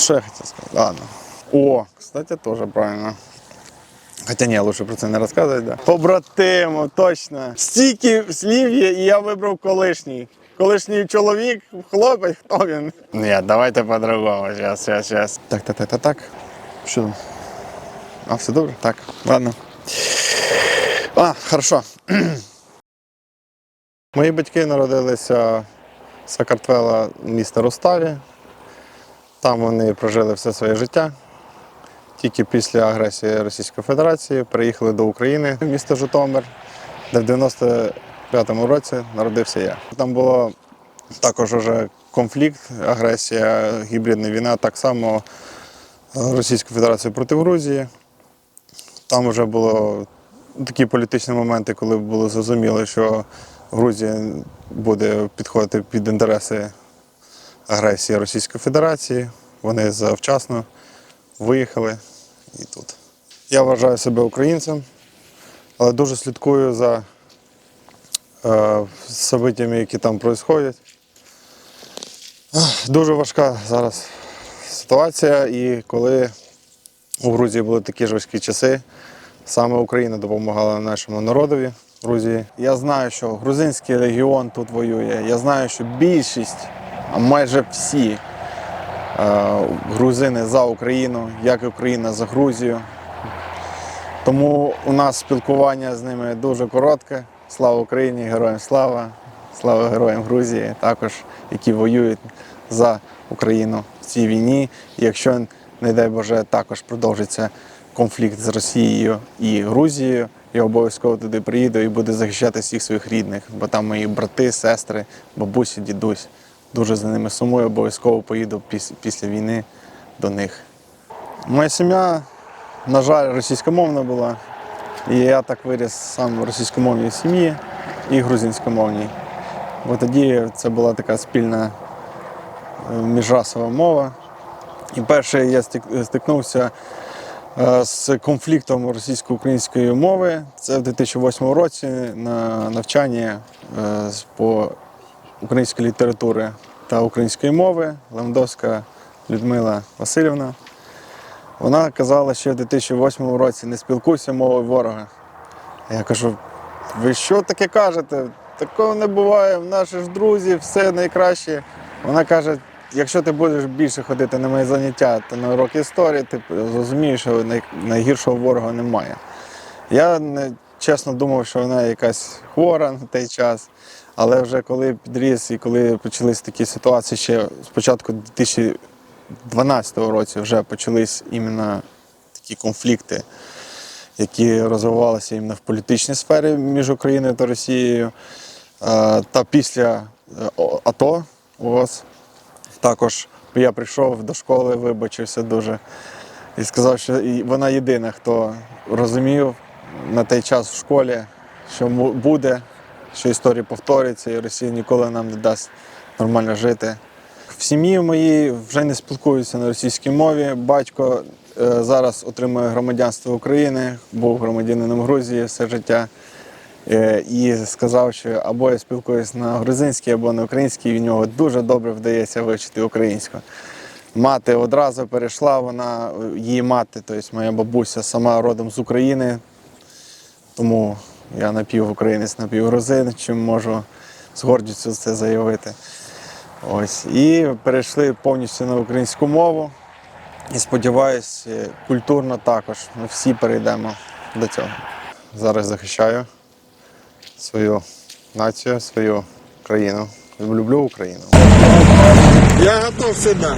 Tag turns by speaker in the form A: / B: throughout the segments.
A: що я хотів сказати? Ладно. О, кстати, теж правильно. Хоча ні, лучше про це не розказувати. Да. Побратиму, точно. Стільки слів є, і я вибрав колишній. Колишній чоловік, хлопець, хто він? Ні, давайте по-другому. Зараз, зараз, зараз. Так, так, так, так, так. Що там? А, все добре? Так, ладно. А, хорошо. Мої батьки народилися з Сакартвела міста Руставі. Там вони прожили все своє життя. Тільки після агресії Російської Федерації приїхали до України в місто Житомир, де в 95-му році народився я. Там було також уже конфлікт, агресія, гібридна війна, так само Російська Федерація проти Грузії. Там вже було такі політичні моменти, коли було зрозуміло, що Грузія буде підходити під інтереси агресії Російської Федерації. Вони завчасно виїхали і тут. Я вважаю себе українцем, але дуже слідкую за е, событиями, які там відбуваються. Дуже важка зараз ситуація, і коли у Грузії були такі ж часи, саме Україна допомагала нашому народові Грузії. Я знаю, що грузинський легіон тут воює. Я знаю, що більшість, майже всі е, грузини за Україну, як і Україна за Грузію. Тому у нас спілкування з ними дуже коротке. Слава Україні, героям слава! Слава героям Грузії, також які воюють за Україну в цій війні. Якщо, не дай Боже, також продовжиться конфлікт з Росією і Грузією, я обов'язково туди приїду і буду захищати всіх своїх рідних, бо там мої брати, сестри, бабусі, дідусь. Дуже за ними сумую, обов'язково поїду піс- після війни до них. Моя сім'я, на жаль, російськомовна була. І я так виріс сам в російськомовній сім'ї і грузинськомовній. Бо тоді це була така спільна е, міжрасова мова. І перше я стикнувся е, з конфліктом російсько-української мови. Це в 2008 році на навчанні е, по української літератури та української мови Левандовська Людмила Васильівна. Вона казала, що в 2008 році не спілкуйся мовою ворога. Я кажу, ви що таке кажете? Такого не буває, в наші ж друзі, все найкраще. Вона каже, якщо ти будеш більше ходити на мої заняття та на уроки історії, ти зрозумієш, що найгіршого ворога немає. Я не, чесно думав, що вона якась хвора на той час, але вже коли підріс і коли почалися такі ситуації, ще спочатку 2012 році вже почались іменно такі конфлікти, які розвивалися іменно в політичній сфері між Україною та Росією. Е, Та після е, АТО ООС також я прийшов до школи, вибачився дуже і сказав, що вона єдина, хто розумів на той час в школі, що буде, що історія повториться, і Росія ніколи нам не дасть нормально жити. В сім'ї моїй вже не спілкуюся на російській мові. Батько е, зараз отримує громадянство України, був громадянином Грузії все життя. Е, І сказав, що або я спілкуюсь на грузинській, або на українській. В нього дуже добре вдається вивчити українську. Мати одразу перейшла, вона, її мати, тобто моя бабуся, сама родом з України. Тому я напівукраїнець, напівгрузин, чим можу з гордістю це заявити. Ось. І перейшли повністю на українську мову. І сподіваюся, культурно також ми всі перейдемо до цього. Зараз захищаю свою націю, свою країну. Люблю Україну.
B: Я готов всегда.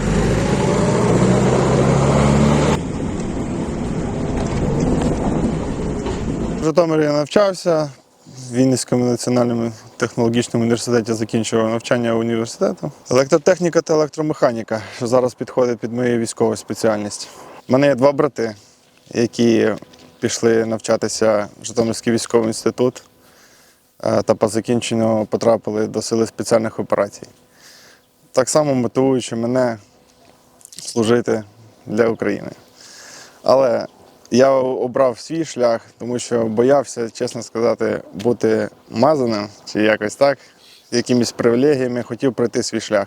A: В Житомирі я навчався. В Вінницькому національному технологічному університеті закінчував навчання університету. Електротехніка та електромеханіка, що зараз підходить під мою військову спеціальність. У мене є два брати, які пішли навчатися в Житомирський військовий інститут е, та по закінченню потрапили до сили спеціальних операцій. Так само мотивуючи мене служити для України. Але я обрав свій шлях, тому що боявся, чесно сказати, бути мазаним чи якось так, якимись привілегіями, хотів пройти свій шлях.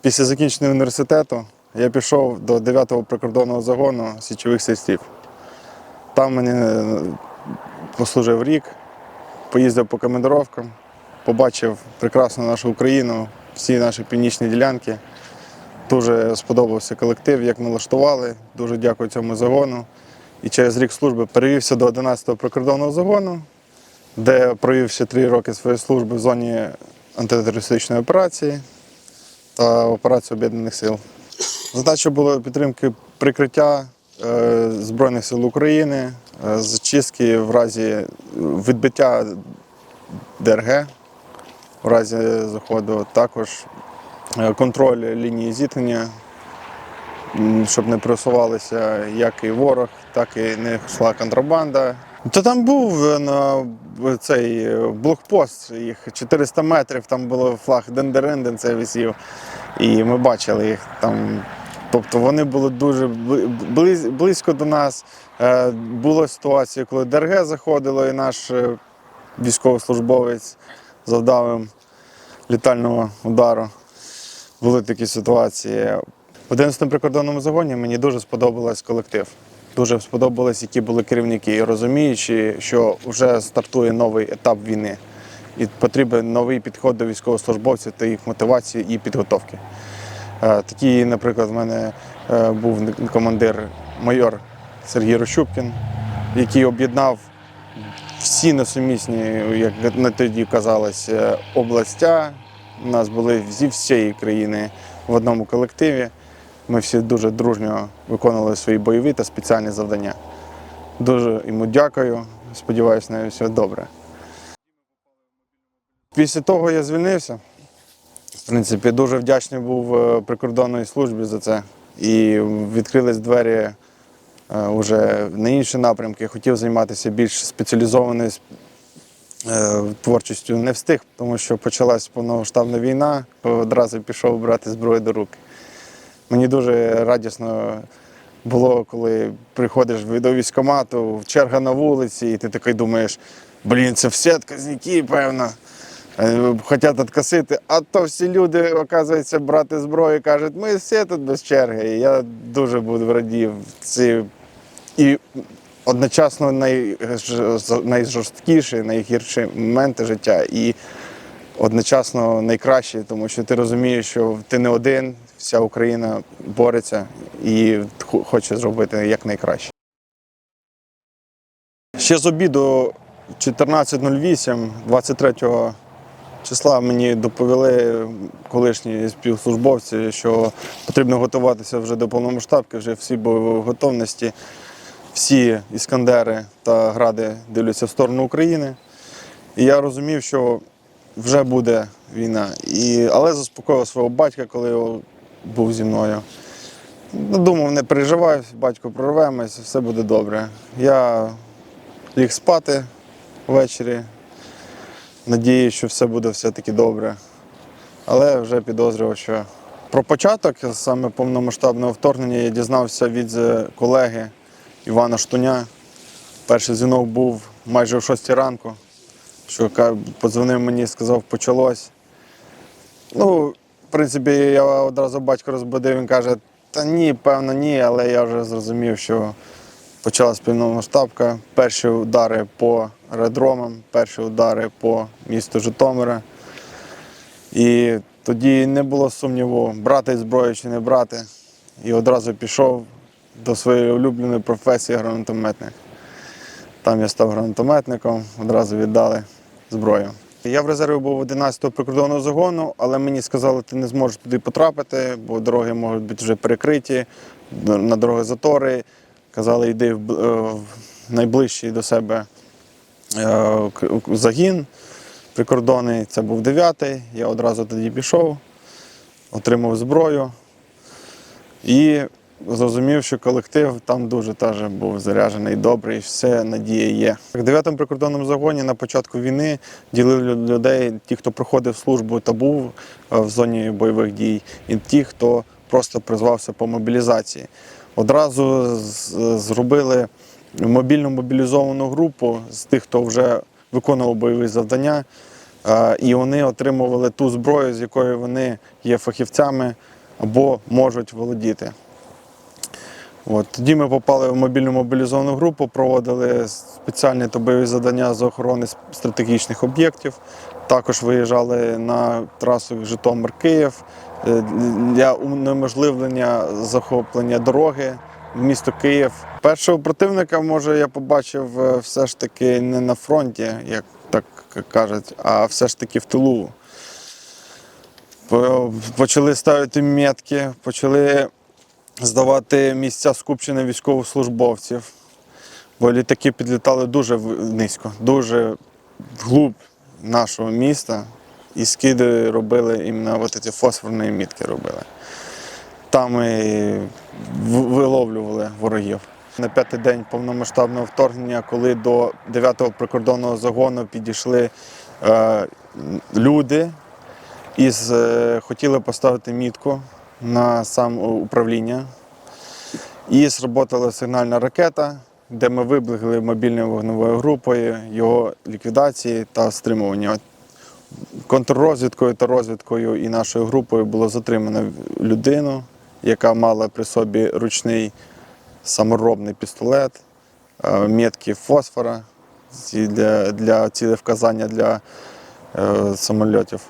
A: Після закінчення університету я пішов до 9-го прикордонного загону січових сестів. Там мені е, послужив рік, поїздив по командировкам, побачив прекрасну нашу Україну, всі наші північні ділянки. Дуже сподобався колектив, як налаштували. Дуже дякую цьому загону. І через рік служби перевівся до 11-го прикордонного загону, де провів ще три роки своєї служби в зоні антитерористичної операції та операції Об'єднаних сил. Задача була підтримки прикриття е, Збройних сил України, е, зачистки в разі відбиття ДРГ в разі заходу, також е, контроль лінії зіткнення, щоб не просувалися як і ворог, так і не йшла контрабанда. То там був е, на цей е, блокпост, їх 400 метрів, там було флаг Дендеренден, це висів. І ми бачили їх там. Тобто вони були дуже близько до нас. Е, Була ситуація, коли ДРГ заходило, і наш військовослужбовець завдав їм літального удару. Були такі ситуації. В 11 прикордонному загоні мені дуже сподобалось колектив. Дуже сподобалось, які були керівники, розуміючи, що вже стартує новий етап війни. І потрібен новий підход до військовослужбовців та їх мотивації і підготовки. Е, Такий, наприклад, в мене е, був командир майор Сергій Рощупкін, який об'єднав всі несумісні, як на тоді казалось, е, областя. У нас були зі всієї країни в одному колективі. Ми всі дуже дружньо виконували свої бойові та спеціальні завдання. Дуже йому дякую. Сподіваюся, на все добре. Після того я звільнився. В принципі, дуже вдячний був е, прикордонній службі за це. І відкрились двері вже на інші напрямки. Хотів займатися більш спеціалізованою е, творчістю. Не встиг, тому що почалась повномасштабна війна, одразу пішов брати зброю до рук. Мені дуже радісно було, коли приходиш до військкомату, черга на вулиці, і ти такий думаєш, блін, це всі отказники, певно. е, Хотять откосити, а то всі люди, оказується, брати зброю кажуть, ми всі тут без черги. І я дуже буду радів. Ці... І одночасно найж- найжорсткіші, найгірші моменти життя. І одночасно найкращі, тому що ти розумієш, що ти не один, вся Україна бореться і хоче зробити якнайкраще. Ще з обіду 14.08, 23 числа мені доповіли колишні співслужбовці, що потрібно готуватися вже до повномасштабки, вже всі бойові готовності, всі іскандери та гради дивляться в сторону України. І я розумів, що вже буде війна. І, але заспокоїв свого батька, коли його був зі мною. Ну, Думав, не переживай, батько прорвемось, все буде добре. Я ліг спати ввечері, надіюсь, що все буде все-таки добре. Але вже підозрював, що про початок саме повномасштабного вторгнення я дізнався від е, колеги Івана Штуня. Перший дзвінок був майже о 6 ранку, що подзвонив мені і сказав, почалось. Ну, принципі, я одразу батько розбудив, він каже, та ні, певно, ні, але я вже зрозумів, що почалась повномасштабка. Перші удари по аеродромам, перші удари по місту Житомира. І тоді не було сумніву, брати зброю чи не брати. І одразу пішов до своєї улюбленої професії гранатометник. Там я став гранатометником, одразу віддали зброю. Я в резерві був 11-го прикордонного загону, але мені сказали, ти не зможеш туди потрапити, бо дороги можуть бути вже перекриті, на дороги затори. Казали, йди е, в найближчий до себе е, загін прикордонний. Це був 9-й. Я одразу тоді пішов, отримав зброю і зрозумів, що колектив там дуже теж був заряджений добрий, все надія є. В 9-му прикордонному загоні на початку війни ділили людей, ті, хто проходив службу та був е, в зоні бойових дій, і ті, хто просто призвався по мобілізації. Одразу зробили мобільну мобілізовану групу з тих, хто вже виконував бойові завдання. Е, І вони отримували ту зброю, з якою вони є фахівцями або можуть володіти. От. Тоді ми попали в мобільну мобілізовану групу, проводили спеціальні та бойові завдання з охорони стратегічних об'єктів. Також виїжджали на трасу Житомир-Київ е, для унеможливлення захоплення дороги в місто Київ. Першого противника, може, я побачив е, все ж таки не на фронті, як так кажуть, а все ж таки в тилу. Почали ставити метки, почали здавати місця скупчення військовослужбовців. Бо літаки підлітали дуже низько, дуже вглуб нашого міста. І скиди робили іменно ці фосфорні мітки робили. Там і виловлювали ворогів. На п'ятий день повномасштабного вторгнення, коли до 9-го прикордонного загону підійшли е, люди і е, хотіли поставити мітку на сам управління. І сработала сигнальна ракета, де ми вибігли мобільною вогневою групою його ліквідації та стримування. Контррозвідкою та розвідкою і нашою групою було затримано людину, яка мала при собі ручний саморобний пістолет, е, метки фосфора для, для цілевказання для е, самольотів.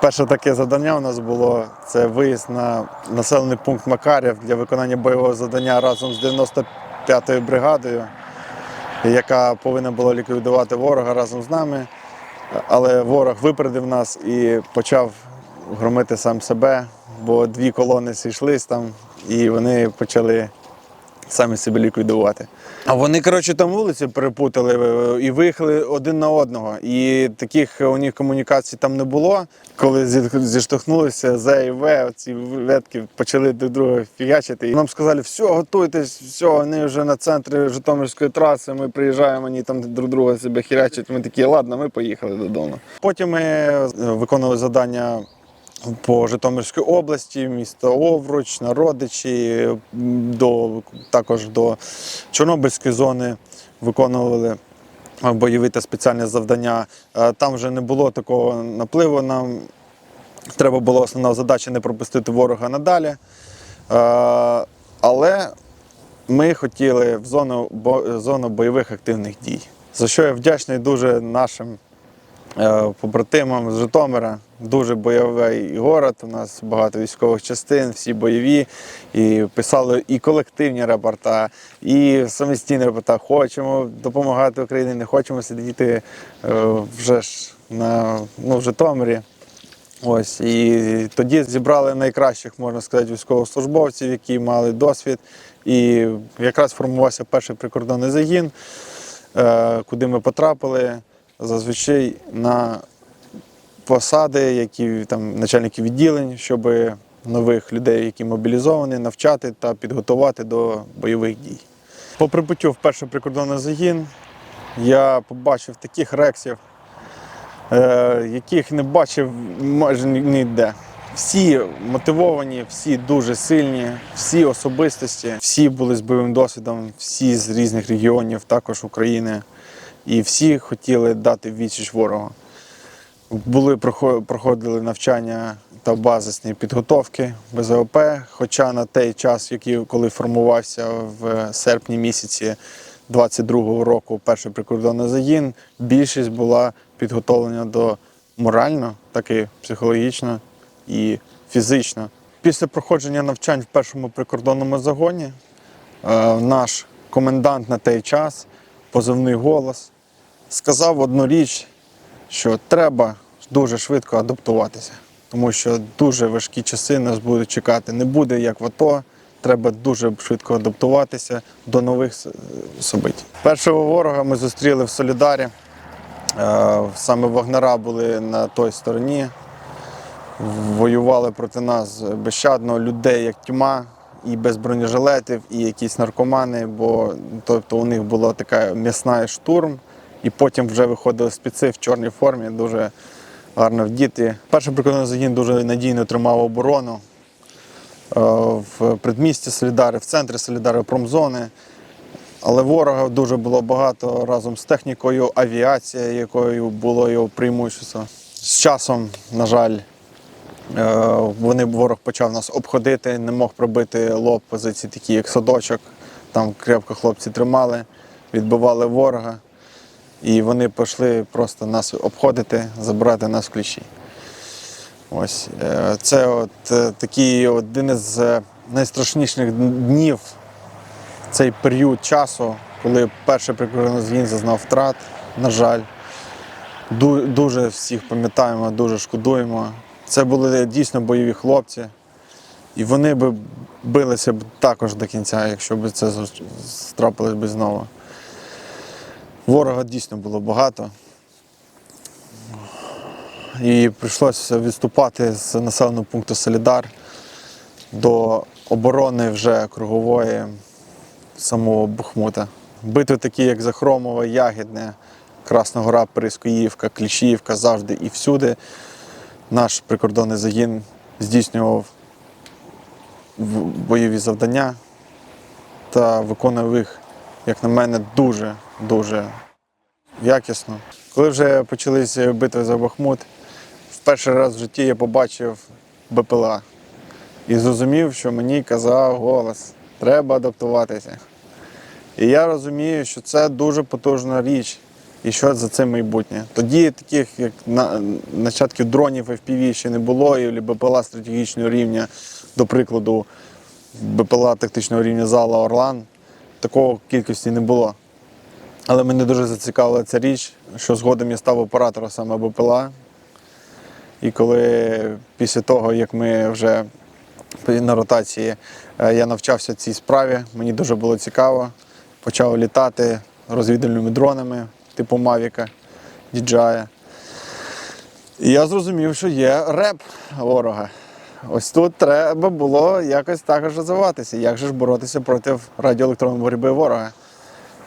A: Перше таке завдання у нас було це виїзд на населений пункт Макарів для виконання бойового завдання разом з 95-ю бригадою, яка повинна була ліквідувати ворога разом з нами. Але ворог випередив нас і почав громити сам себе, бо дві колони зійшлись там, і вони почали самі себе ліквідувати. А вони, коротше, там вулиці перепутали е, і виїхали один на одного. І таких у них комунікацій там не було. Коли зі- зіштовхнулися З і В, ці ветки почали друг друга фігачити. І нам сказали, все, готуйтесь, все, вони вже на центрі Житомирської траси, ми приїжджаємо, вони там друг друга себе хірячать. Ми такі, ладно, ми поїхали додому. Потім ми е, виконували завдання по Житомирській області, місто Овруч, Народичі, до, також до Чорнобильської зони виконували бойові та спеціальні завдання. Е, Там вже не було такого напливу. Нам треба було основна задача не пропустити ворога надалі. Е, Але ми хотіли в зону, зону бойових активних дій. За що я вдячний дуже нашим е, побратимам з Житомира. Дуже бойовий город. У нас багато військових частин, всі бойові. І писали і колективні рапорта, і самостійні рапорта. Хочемо допомагати Україні, не хочемо сидіти е, вже ж на ну, в Житомирі. Ось і тоді зібрали найкращих, можна сказати, військовослужбовців, які мали досвід. І якраз формувався перший прикордонний загін, е, куди ми потрапили зазвичай на посади, які там начальники відділень, щоб нових людей, які мобілізовані, навчати та підготувати до бойових дій. По прибуттю в перший прикордонний загін я побачив таких рексів, е, яких не бачив майже ніде. Всі мотивовані, всі дуже сильні, всі особистості, всі були з бойовим досвідом, всі з різних регіонів, також України. І всі хотіли дати відсіч ворогу. Були проходили навчання та базисні підготовки БЗОП, хоча на той час, який, коли формувався в серпні місяці 22-го року перший прикордонний загін, більшість була підготовлена до морально, так і психологічно і фізично. Після проходження навчань в першому прикордонному загоні е, наш комендант на той час, позивний голос, сказав одну річ, що треба дуже швидко адаптуватися, тому що дуже важкі часи нас будуть чекати. Не буде як в АТО. Треба дуже швидко адаптуватися до нових событій. Першого ворога ми зустріли в Солідарі. Е, Саме вагнера були на той стороні. Воювали проти нас безщадно людей, як тьма, і без бронежилетів, і якісь наркомани, бо тобто у них була така м'ясна штурм, і потім вже виходили спеці в чорній формі, дуже гарно вдіти. Перший прикордонний загін дуже надійно тримав оборону е, в предмісті Солідари, в центрі Солідари промзони. Але ворога дуже було багато разом з технікою, авіація, якою було його преимущество. З часом, на жаль, Е, Вони ворог почав нас обходити, не мог пробити лоб позиції, такі як садочок. Там крепко хлопці тримали, відбивали ворога. І вони пішли просто нас обходити, забирати нас в кліщі. Ось е, це от е, такий один із е, найстрашніших днів цей період часу, коли перший прикордонний зазнав втрат, на жаль. Дуже всіх пам'ятаємо, дуже шкодуємо. Це були дійсно бойові хлопці. І вони би билися б також до кінця, якщо б це трапилось би знову. Ворога дійсно було багато. І прийшлося відступати з населеного пункту Солідар до оборони вже кругової самого Бухмута. Битви такі, як Захромове, Ягідне, Красна Гора, Перескоївка, Кліщіївка завжди і всюди. Наш прикордонний загін здійснював бойові завдання та виконував їх, як на мене, дуже, дуже якісно. Коли вже почалися битви за Бахмут, в перший раз в житті я побачив БПЛА і зрозумів, що мені казав голос, треба адаптуватися. І я розумію, що це дуже потужна річ, і що за це майбутнє. Тоді таких, як на, нащадків дронів FPV ще не було, і БПЛА стратегічного рівня, до прикладу, БПЛА тактичного рівня зала Орлан, такого кількості не було. Але мене дуже зацікавила ця річ, що згодом я став оператором саме БПЛА. І коли після того, як ми вже на ротації е, я навчався цій справі, мені дуже було цікаво. Почав літати розвідувальними дронами, типу Мавіка, DJI. І я зрозумів, що є реп ворога. Ось тут треба було якось також розвиватися. Як же ж боротися проти радіоелектронної боротьби ворога?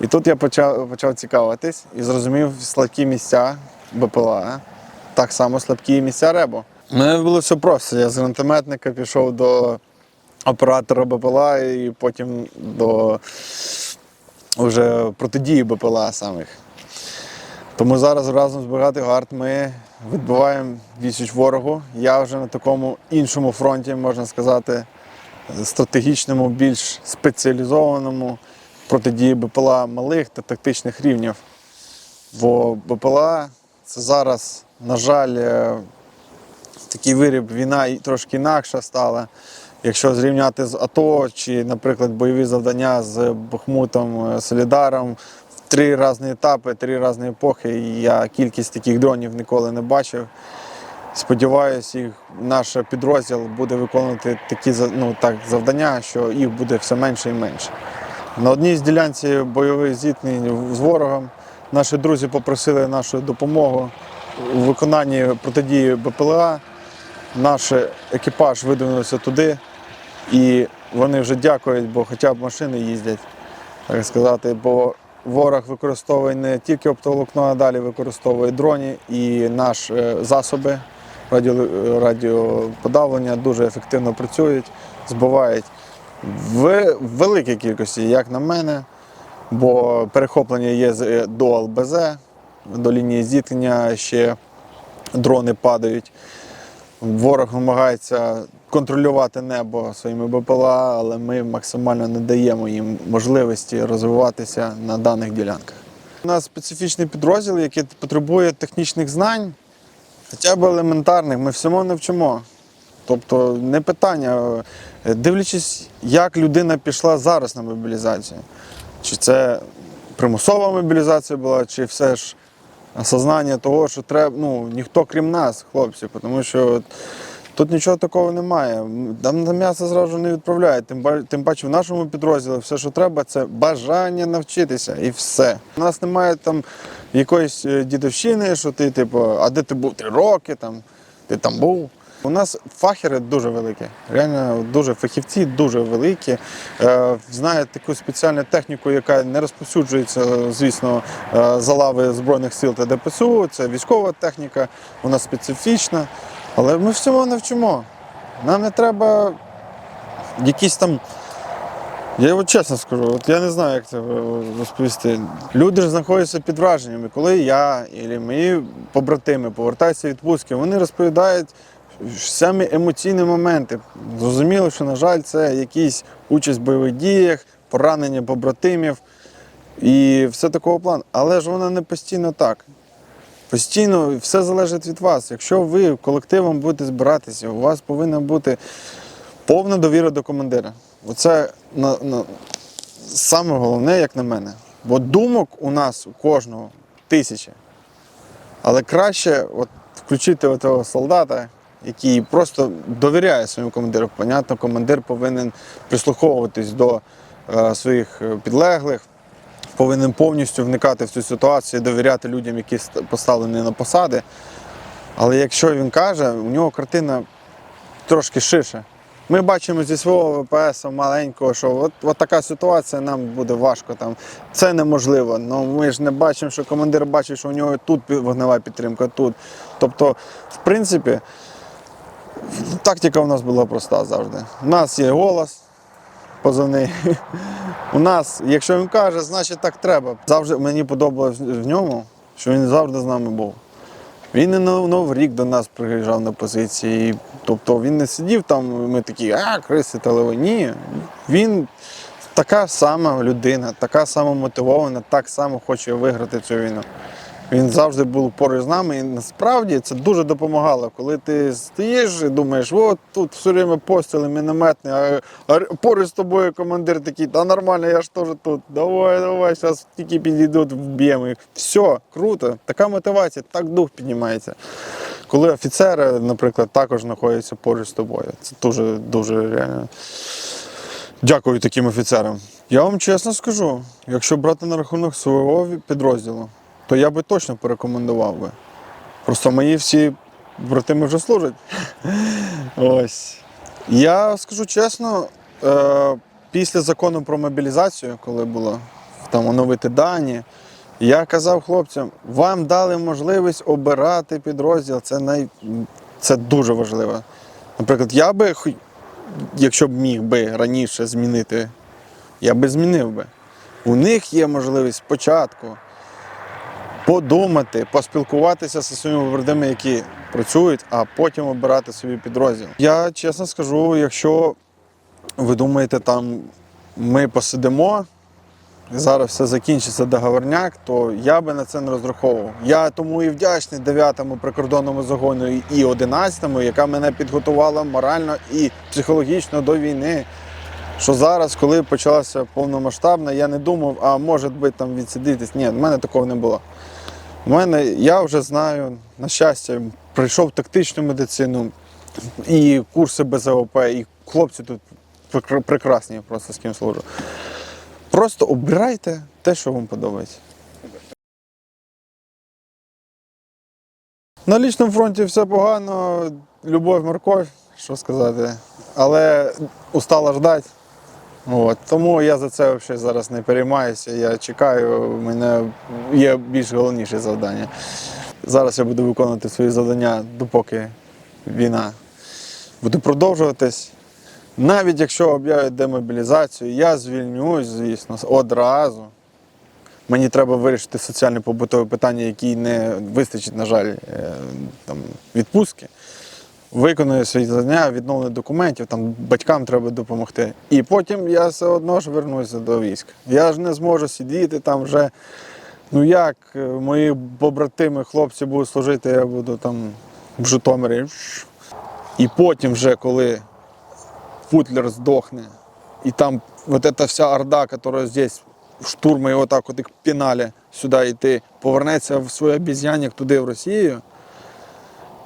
A: І тут я почав, почав цікавитись і зрозумів слабкі місця БПЛА, так само слабкі місця РЕБО. У мене було все просто. Я з гранатометника пішов до оператора БПЛА і потім до вже протидії БПЛА самих. Тому зараз разом з бригади ГАРД ми відбиваємо відсіч ворогу. Я вже на такому іншому фронті, можна сказати, стратегічному, більш спеціалізованому протидії БПЛА малих та тактичних рівнів. Бо БПЛА це зараз, на жаль, е, такий виріб війна трошки інакша стала. Якщо зрівняти з АТО чи, наприклад, бойові завдання з Бахмутом, е, Солідаром, три різні етапи, три різні епохи, і я кількість таких дронів ніколи не бачив. Сподіваюся, їх наш підрозділ буде виконувати такі ну, так, завдання, що їх буде все менше і менше. На одній з ділянці бойових зіткнень з ворогом наші друзі попросили нашу допомогу у виконанні протидії БПЛА. Наш екіпаж видвинувся туди, і вони вже дякують, бо хоча б машини їздять, так сказати, бо ворог використовує не тільки оптоволокно, а далі використовує дроні і наші е, засоби радіо, радіоподавлення дуже ефективно працюють, збивають в великій кількості, як на мене, бо перехоплення є е, до ЛБЗ, до лінії зіткнення ще дрони падають. Ворог намагається контролювати небо своїми БПЛА, але ми максимально не даємо їм можливості розвиватися на даних ділянках. У нас специфічний підрозділ, який потребує технічних знань, хоча б елементарних, ми всьому не вчимо. Тобто не питання, дивлячись, як людина пішла зараз на мобілізацію. Чи це примусова мобілізація була, чи все ж осознання того, що треба, ну, ніхто крім нас, хлопці, тому що тут нічого такого немає. Там на м'ясо зразу не відправляють. Тим, тим паче в нашому підрозділі все, що треба, це бажання навчитися і все. У нас немає там якоїсь е, дідовщини, що ти, типу, а де ти був три роки, там, ти там був. У нас фахери дуже великі, реально дуже фахівці, дуже великі. Е, знають таку спеціальну техніку, яка не розповсюджується, звісно, е, за лави Збройних сил та ДПСУ. Це військова техніка, вона специфічна. Але ми всьому навчимо. Нам не треба якісь там. Я от чесно скажу, от я не знаю, як це розповісти. Люди ж знаходяться під враженнями. Коли я і мої побратими повертаються від відпустки, вони розповідають, самі емоційні моменти. Зрозуміло, що, на жаль, це якісь участь в бойових діях, поранення побратимів і все такого плану. Але ж воно не постійно так. Постійно все залежить від вас. Якщо ви колективом будете збиратися, у вас повинна бути повна довіра до командира. Оце на, на, саме головне, як на мене. Бо думок у нас у кожного тисячі. Але краще от, включити того солдата, який просто довіряє своєму командиру. Понятно, командир повинен прислуховуватись до е, своїх е, підлеглих, повинен повністю вникати в цю ситуацію, довіряти людям, які поставлені на посади. Але якщо він каже, у нього картина трошки ширше. Ми бачимо зі свого ВПС маленького, що от, от така ситуація, нам буде важко. Там. Це неможливо. Ну, ми ж не бачимо, що командир бачить, що у нього тут вогнева підтримка, тут. Тобто, в принципі, тактика у нас була проста завжди. У нас є голос позивний. У нас, якщо він каже, значить так треба. Завжди мені подобалось в ньому, що він завжди з нами був. Він і на Новий рік до нас приїжджав на позиції. Тобто він не сидів там, ми такі, а, криси та Ні. Він така сама людина, така сама мотивована, так само хоче виграти цю війну. Він завжди був поруч з нами, і насправді це дуже допомагало. Коли ти стоїш і думаєш, от тут все время постріли, мінометні, а, поруч з тобою командир такий, та нормально, я ж теж тут. Давай, давай, зараз тільки підійдуть, вб'ємо їх. Все, круто. Така мотивація, так дух піднімається. Коли офіцери, наприклад, також знаходяться поруч з тобою. Це дуже, дуже реально. Дякую таким офіцерам. Я вам чесно скажу, якщо брати на рахунок свого підрозділу, то я би точно порекомендував би. Просто мої всі братими вже служать. Ось. Я скажу чесно, е, після закону про мобілізацію, коли було там оновити дані, я казав хлопцям, вам дали можливість обирати підрозділ. Це, най... це дуже важливо. Наприклад, я би, якщо б міг би раніше змінити, я би змінив би. У них є можливість спочатку подумати, поспілкуватися зі своїми побратимами, які працюють, а потім обирати собі підрозділ. Я чесно скажу, якщо ви думаєте, там ми посидимо, зараз все закінчиться договорняк, то я би на це не розраховував. Я тому і вдячний 9-му прикордонному загону і 11-му, яка мене підготувала морально і психологічно до війни. Що зараз, коли почалася повномасштабна, я не думав, а може би там відсидитись. Ні, в мене такого не було. У мене я вже знаю, на щастя, пройшов тактичну медицину і курси БЗОП, і хлопці тут прекра- прекрасні, просто з ким служу. Просто обирайте те, що вам подобається. На лічному фронті все погано, любов, морковь, що сказати. Але устала ждати. От. Тому я за це взагалі зараз не переймаюся. Я чекаю, у мене є більш головніше завдання. Зараз я буду виконувати свої завдання, допоки війна буде продовжуватись. Навіть якщо об'являть демобілізацію, я звільнюсь, звісно, одразу. Мені треба вирішити соціальне побутове питання, які не вистачить, на жаль, е, там, відпустки. Виконую свої завдання, відновлення документів, там батькам треба допомогти. І потім я все одно ж вернуся до війська. Я ж не зможу сидіти там вже. Ну як е, мої побратими, хлопці будуть служити, я буду там в Житомирі. І потім, вже коли Путлер здохне, і там вот эта вся орда, яка здесь штурми його так от піналі сюди йти, повернеться в своє обіз'янник туди в Росію,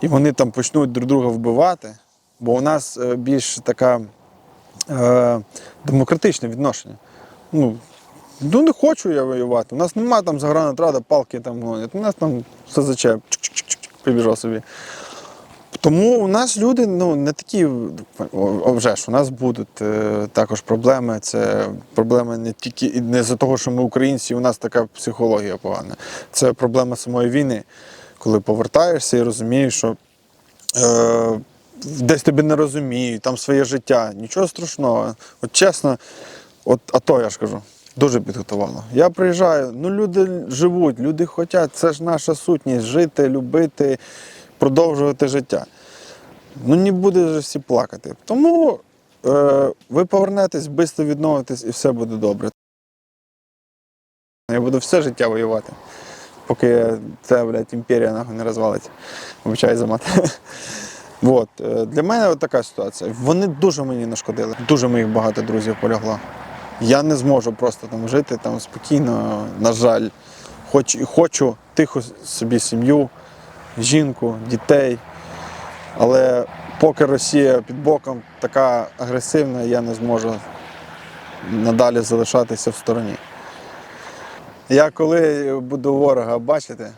A: і вони там почнуть друг друга вбивати, бо у нас е, більш така е, демократичне відношення. Ну, ну не хочу я воювати. У нас немає там загранотрада, палки там гонять. У нас там все зачеп, прибіжав собі. Тому у нас люди ну, не такі, вже ж, у нас будуть е, також проблеми. Це проблеми не тільки не за того, що ми українці, у нас така психологія погана. Це проблема самої війни, коли повертаєшся і розумієш, що е, десь тебе не розуміють, там своє життя, нічого страшного. От чесно, от АТО я ж кажу. Дуже підготувало. Я приїжджаю, ну люди живуть, люди хочуть, це ж наша сутність жити, любити, продовжувати життя. Ну не буде вже всі плакати. Тому е, ви повернетесь, швидко відновитесь і все буде добре. Я буду все життя воювати, поки ця, блядь, імперія нахуй не розвалиться. Вибачай за мат. Вот. е, Для мене от така ситуація. Вони дуже мені нашкодили. Дуже моїх багато друзів полягло. Я не зможу просто там жити там спокійно, на жаль. Хоч і хочу тихо собі сім'ю, жінку, дітей. Але поки Росія під боком така агресивна, я не зможу надалі залишатися в стороні. Я коли буду ворога бачити,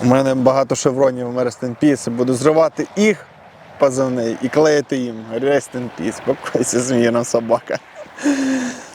A: у мене багато шевронів Rest in Peace, буду зривати їх позивний і клеїти їм Rest in Peace, покойся з міром собака.